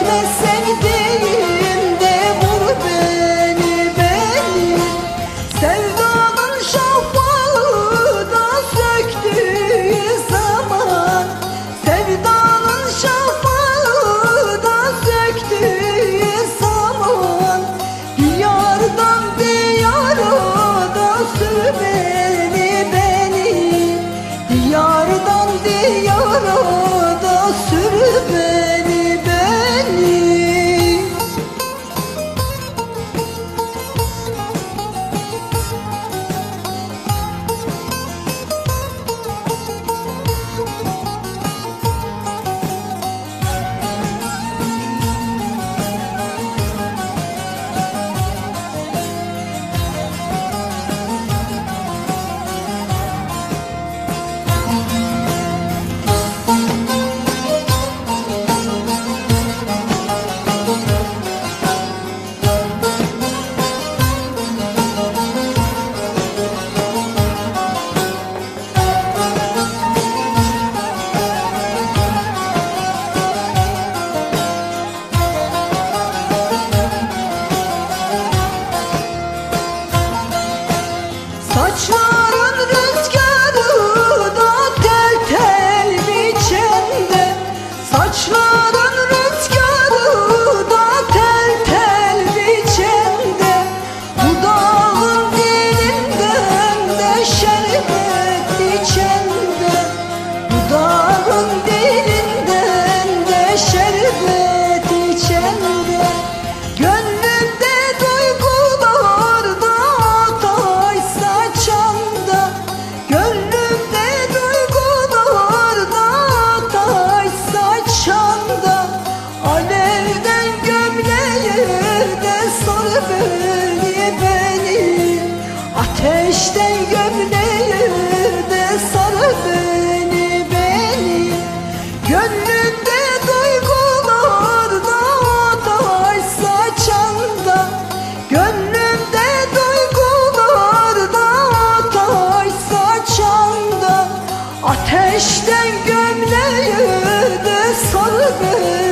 adormecer. Ateşten gömleğimi sardı